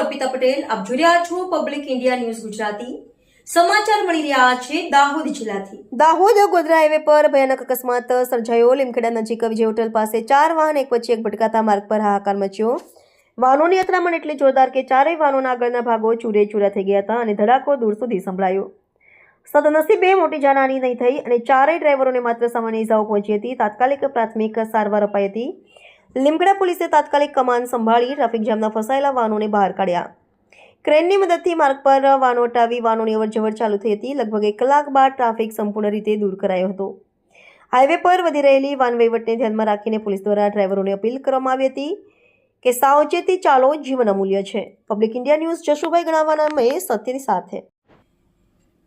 અર્પિતા પટેલ, આપ જોઈ રહ્યા છો પબ્લિક ઇન્ડિયા ન્યૂઝ ગુજરાતી. સમાચાર મળી રહ્યા છે દાહોદ જિલ્લાથી. દાહોદ, ગોધરા હાઈવે પર ભયાનક અકસ્માત સર્જાયો. લીમખેડા નજીક વિજય હોટલ પાસે ચાર વાહન, એક પછી એક ભટકાતા માર્ગ પર હાહાકાર મચ્યો. વાહનોની અથડામણ એટલી જોરદાર કે ચારેય વાહનોના આગળના ભાગો ચૂરે ચૂરા થઈ ગયા હતા અને ધડાકો દૂર સુધી સંભળાયો. સદનસીબે મોટી જાનહાની નહીં થઈ અને ચારેય ડ્રાઈવરોને માત્ર સામાન્ય ઇજાઓ પહોંચી હતી. તાત્કાલિક પ્રાથમિક સારવાર અપાઈ હતી. લીમખેડા પોલીસે તાત્કાલિક કમાન સંભાળી ટ્રાફિક જામના ફસાયેલા વાહનોને બહાર કાઢ્યા. ક્રેનની મદદથી માર્ગ પર વાહનો હટાવી વાહનોની અવરજવર ચાલુ થઈ હતી. લગભગ એક કલાક બાદ ટ્રાફિક સંપૂર્ણ રીતે દૂર કરાયો હતો. હાઈવે પર વધી રહેલી વાહન વહીવટને ધ્યાનમાં રાખીને પોલીસ દ્વારા ડ્રાઈવરોને અપીલ કરવામાં આવી હતી કે સાવચેતી ચાલો જીવન અમૂલ્ય છે. પબ્લિક ઇન્ડિયા ન્યૂઝ જશુભાઈ ગણાવાના મેં સત્યની સાથે.